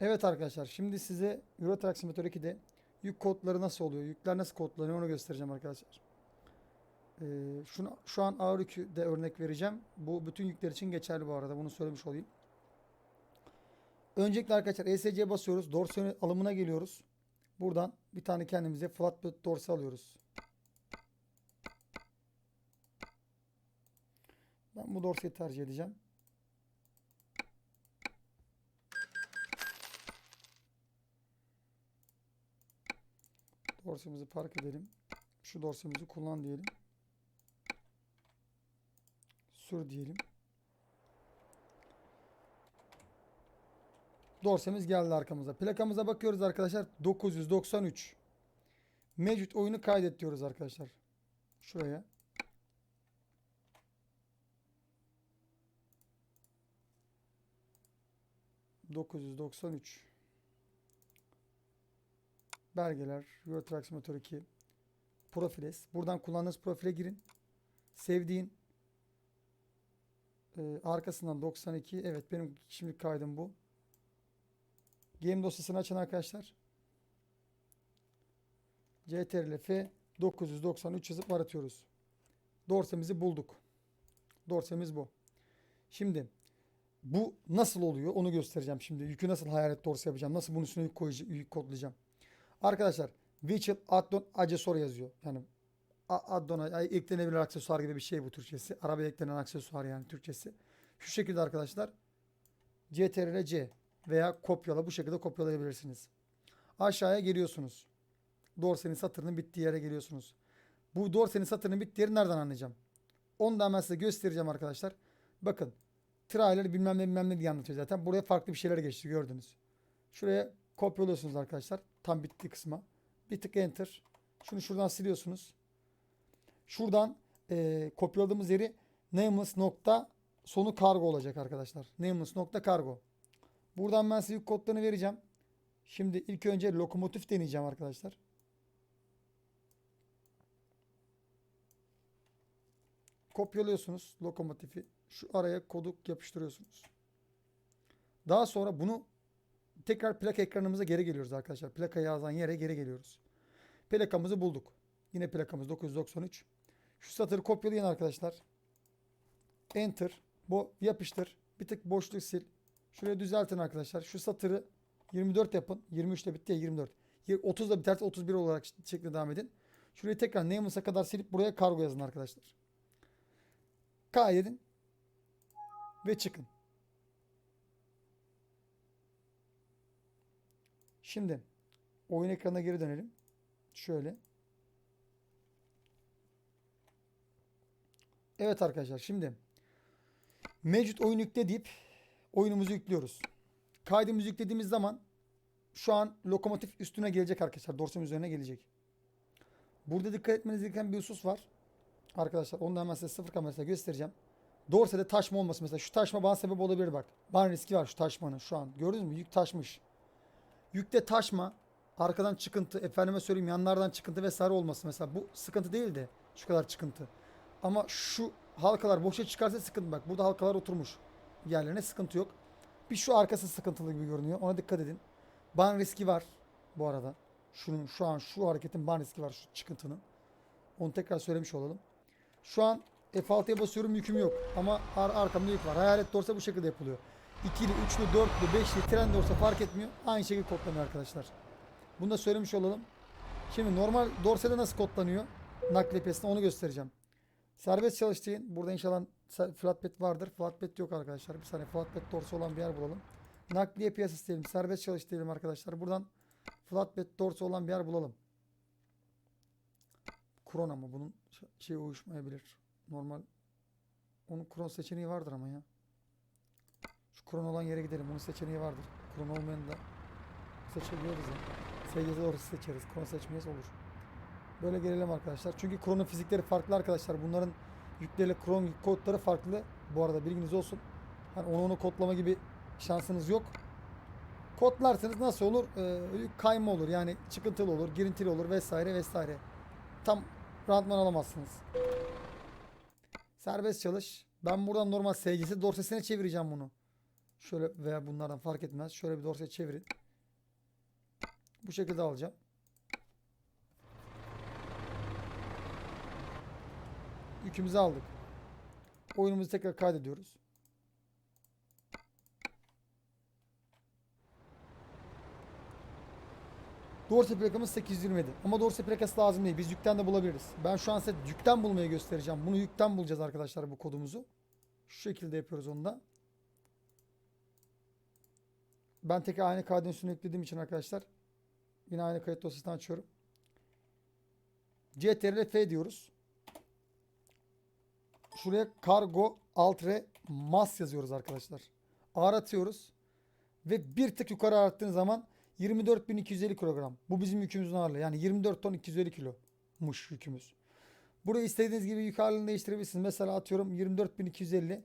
Evet arkadaşlar şimdi size Euro Truck Simulator 2'de yük kodları nasıl oluyor, yükler nasıl kodlanıyor onu göstereceğim arkadaşlar. Ee, şunu, şu an ağır yükü de örnek vereceğim. Bu bütün yükler için geçerli bu arada bunu söylemiş olayım. Öncelikle arkadaşlar ESC'ye basıyoruz. Dorsiyon alımına geliyoruz. Buradan bir tane kendimize flatbed dorsi alıyoruz. Ben bu dorsiyi tercih edeceğim. Dorsemizi park edelim. Şu dorsemizi kullan diyelim. Sür diyelim. Dorsemiz geldi arkamıza. Plakamıza bakıyoruz arkadaşlar. 993. Mevcut oyunu kaydet diyoruz arkadaşlar. Şuraya. ...993... belgeler, Euro Truck Simulator 2, Profiles. Buradan kullandığınız profile girin. Sevdiğin e, arkasından 92. Evet benim şimdi kaydım bu. Game dosyasını açın arkadaşlar. CTRL F 993 yazıp aratıyoruz. Dorsemizi bulduk. Dorsemiz bu. Şimdi bu nasıl oluyor onu göstereceğim şimdi. Yükü nasıl hayalet dorsi yapacağım. Nasıl bunun üstüne yük, koyacağım, yük kodlayacağım. Arkadaşlar Virtual Addon Accessor yazıyor. Yani addon'a eklenebilir aksesuar gibi bir şey bu Türkçesi. Arabaya eklenen aksesuar yani Türkçesi. Şu şekilde arkadaşlar CTRL C veya kopyala bu şekilde kopyalayabilirsiniz. Aşağıya geliyorsunuz. Dorsenin satırının bittiği yere geliyorsunuz. Bu dorsenin satırının bittiği yeri nereden anlayacağım? Onu da hemen size göstereceğim arkadaşlar. Bakın trailer bilmem ne bilmem ne diye anlatıyor zaten. Buraya farklı bir şeyler geçti gördünüz. Şuraya kopyalıyorsunuz arkadaşlar. Tam bittiği kısma. Bir tık enter. Şunu şuradan siliyorsunuz. Şuradan eee, kopyaladığımız yeri nameless nokta sonu kargo olacak arkadaşlar. Nameless nokta kargo. Buradan ben size yük kodlarını vereceğim. Şimdi ilk önce lokomotif deneyeceğim arkadaşlar. Kopyalıyorsunuz lokomotifi. Şu araya kodu yapıştırıyorsunuz. Daha sonra bunu tekrar plaka ekranımıza geri geliyoruz arkadaşlar. Plaka yazan yere geri geliyoruz. Plakamızı bulduk. Yine plakamız 993. Şu satırı kopyalayın arkadaşlar. Enter. Bu yapıştır. Bir tık boşluk sil. Şuraya düzeltin arkadaşlar. Şu satırı 24 yapın. 23 ile bitti ya 24. 30 da biterse 31 olarak şeklinde devam edin. Şurayı tekrar nameless'a kadar silip buraya kargo yazın arkadaşlar. Kaydedin. Ve çıkın. Şimdi oyun ekranına geri dönelim. Şöyle. Evet arkadaşlar şimdi mevcut oyun yükle deyip oyunumuzu yüklüyoruz. Kaydımızı yüklediğimiz zaman şu an lokomotif üstüne gelecek arkadaşlar. Dorsum üzerine gelecek. Burada dikkat etmeniz gereken bir husus var. Arkadaşlar onu da hemen size sıfır kamerasıyla göstereceğim. Dorse'de taşma olması mesela. Şu taşma bana sebep olabilir bak. Bana riski var şu taşmanın şu an. Gördünüz mü? Yük taşmış. Yükte taşma, arkadan çıkıntı, efendime söyleyeyim yanlardan çıkıntı vesaire olması mesela. Bu sıkıntı değil de şu kadar çıkıntı. Ama şu halkalar boşa çıkarsa sıkıntı bak. Burada halkalar oturmuş. Yerlerine sıkıntı yok. Bir şu arkası sıkıntılı gibi görünüyor. Ona dikkat edin. Ban riski var bu arada. Şunun şu an şu hareketin ban riski var şu çıkıntının. Onu tekrar söylemiş olalım. Şu an F6'ya basıyorum yüküm yok. Ama ar arkamda yük var. Hayalet dorsa bu şekilde yapılıyor. İkili, üçlü, dörtlü, beşli, tren dorsa fark etmiyor. Aynı şekilde kodlanıyor arkadaşlar. Bunu da söylemiş olalım. Şimdi normal dorsede nasıl kodlanıyor? Piyasasında onu göstereceğim. Serbest çalıştığın burada inşallah flatbed vardır. Flatbed yok arkadaşlar. Bir saniye flatbed dorsa olan bir yer bulalım. Nakliye piyasası diyelim. Serbest çalış diyelim arkadaşlar. Buradan flatbed dorsa olan bir yer bulalım. Kron ama bunun şey uyuşmayabilir. Normal onun kron seçeneği vardır ama ya. Kron olan yere gidelim. Bunun seçeneği vardır. Kron olmayan da seçebiliyoruz ya. SG'de doğrusu seçeriz. Kron seçmeyiz olur. Böyle gelelim arkadaşlar. Çünkü kronun fizikleri farklı arkadaşlar. Bunların yükleriyle kron yük kodları farklı. Bu arada bilginiz olsun. Hani onu onu kodlama gibi şansınız yok. Kodlarsanız nasıl olur? Ee, kayma olur. Yani çıkıntılı olur, girintili olur vesaire vesaire. Tam rantman alamazsınız. Serbest çalış. Ben buradan normal SG'si dorsesine çevireceğim bunu. Şöyle veya bunlardan fark etmez. Şöyle bir dorse çevirin. Bu şekilde alacağım. Yükümüzü aldık. Oyunumuzu tekrar kaydediyoruz. Dorse plakamız 827. Ama Dorse plakası lazım değil. Biz yükten de bulabiliriz. Ben şu an size yükten bulmayı göstereceğim. Bunu yükten bulacağız arkadaşlar bu kodumuzu. Şu şekilde yapıyoruz onu da. Ben tekrar aynı kaydın üstüne yüklediğim için arkadaşlar yine aynı kayıt dosyasını açıyorum. CTRL F diyoruz. Şuraya kargo alt re mas yazıyoruz arkadaşlar. Aratıyoruz. Ve bir tık yukarı arattığın zaman 24.250 kilogram. Bu bizim yükümüzün ağırlığı. Yani 24 ton 250 kilomuş yükümüz. Burayı istediğiniz gibi yük ağırlığını değiştirebilirsiniz. Mesela atıyorum 24.250.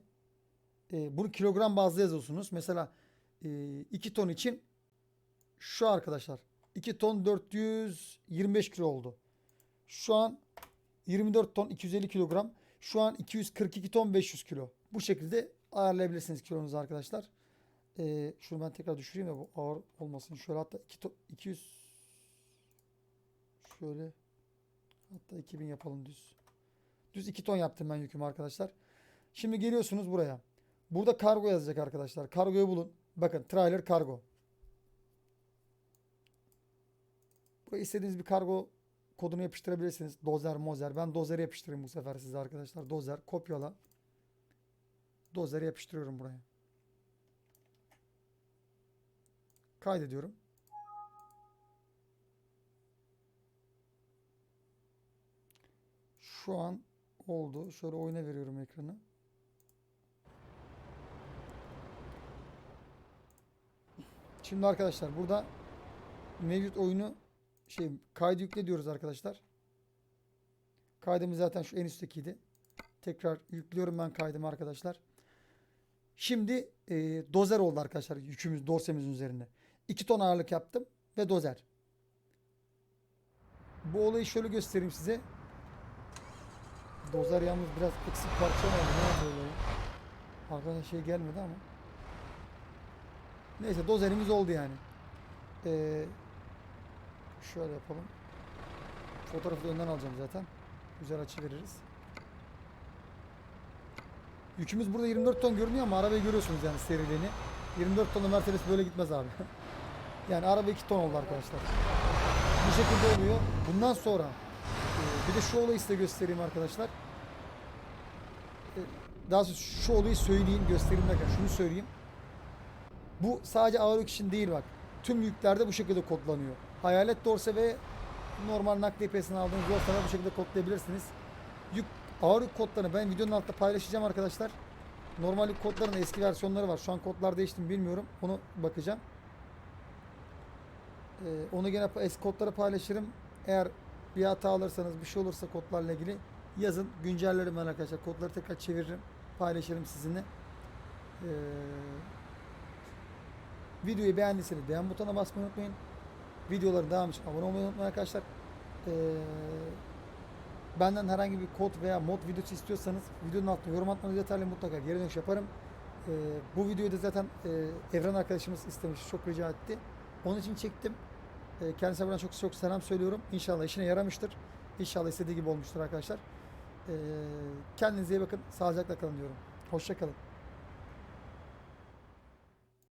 Ee, bunu kilogram bazlı yazıyorsunuz. Mesela e, 2 ton için şu arkadaşlar. 2 ton 425 kilo oldu. Şu an 24 ton 250 kilogram. Şu an 242 ton 500 kilo. Bu şekilde ayarlayabilirsiniz kilonuzu arkadaşlar. Ee, şunu ben tekrar düşüreyim de bu ağır olmasın. Şöyle hatta 2 ton, 200 şöyle hatta 2000 yapalım düz. Düz 2 ton yaptım ben yükümü arkadaşlar. Şimdi geliyorsunuz buraya. Burada kargo yazacak arkadaşlar. Kargoyu bulun. Bakın trailer kargo. Buraya istediğiniz bir kargo kodunu yapıştırabilirsiniz. Dozer, mozer. Ben dozeri yapıştırayım bu sefer size arkadaşlar. Dozer, kopyala. Dozeri yapıştırıyorum buraya. Kaydediyorum. Şu an oldu. Şöyle oyuna veriyorum ekranı. Şimdi arkadaşlar burada mevcut oyunu şey kaydı yükle diyoruz arkadaşlar. Kaydımız zaten şu en üsttekiydi. Tekrar yüklüyorum ben kaydımı arkadaşlar. Şimdi e, dozer oldu arkadaşlar yükümüz dorsemizin üzerinde. 2 ton ağırlık yaptım ve dozer. Bu olayı şöyle göstereyim size. Dozer yalnız biraz eksik parça var. Arkadan şey gelmedi ama. Neyse dozerimiz oldu yani. Ee, şöyle yapalım. Fotoğrafı da önden alacağım zaten. Güzel açı veririz. Yükümüz burada 24 ton görünüyor ama arabayı görüyorsunuz yani seriliğini. 24 tonla Mercedes böyle gitmez abi. yani araba 2 ton oldu arkadaşlar. Bu şekilde oluyor. Bundan sonra e, bir de şu olayı size göstereyim arkadaşlar. E, Daha sonra şu olayı söyleyeyim, göstereyim derken şunu söyleyeyim. Bu sadece ağır yük için değil bak. Tüm yüklerde bu şekilde kodlanıyor. Hayalet dorse ve normal nakliye pesini aldığınız dorseleri bu şekilde kodlayabilirsiniz. Yük ağır yük kodlarını ben videonun altında paylaşacağım arkadaşlar. Normal yük kodlarının eski versiyonları var. Şu an kodlar değişti mi bilmiyorum. Onu bakacağım. Ee, onu gene eski kodları paylaşırım. Eğer bir hata alırsanız bir şey olursa kodlarla ilgili yazın. Güncellerim ben arkadaşlar. Kodları tekrar çeviririm. Paylaşırım sizinle. Ee, videoyu beğendiyseniz beğen butonuna basmayı unutmayın. Videoların devamı için abone olmayı unutmayın arkadaşlar. Ee, benden herhangi bir kod veya mod videosu istiyorsanız videonun altına yorum atmanız yeterli mutlaka geri dönüş yaparım. Ee, bu videoyu da zaten e, Evren arkadaşımız istemiş, çok rica etti. Onun için çektim. E, kendisine buradan çok çok selam söylüyorum. İnşallah işine yaramıştır. İnşallah istediği gibi olmuştur arkadaşlar. Ee, kendinize iyi bakın. Sağlıcakla kalın diyorum. Hoşçakalın.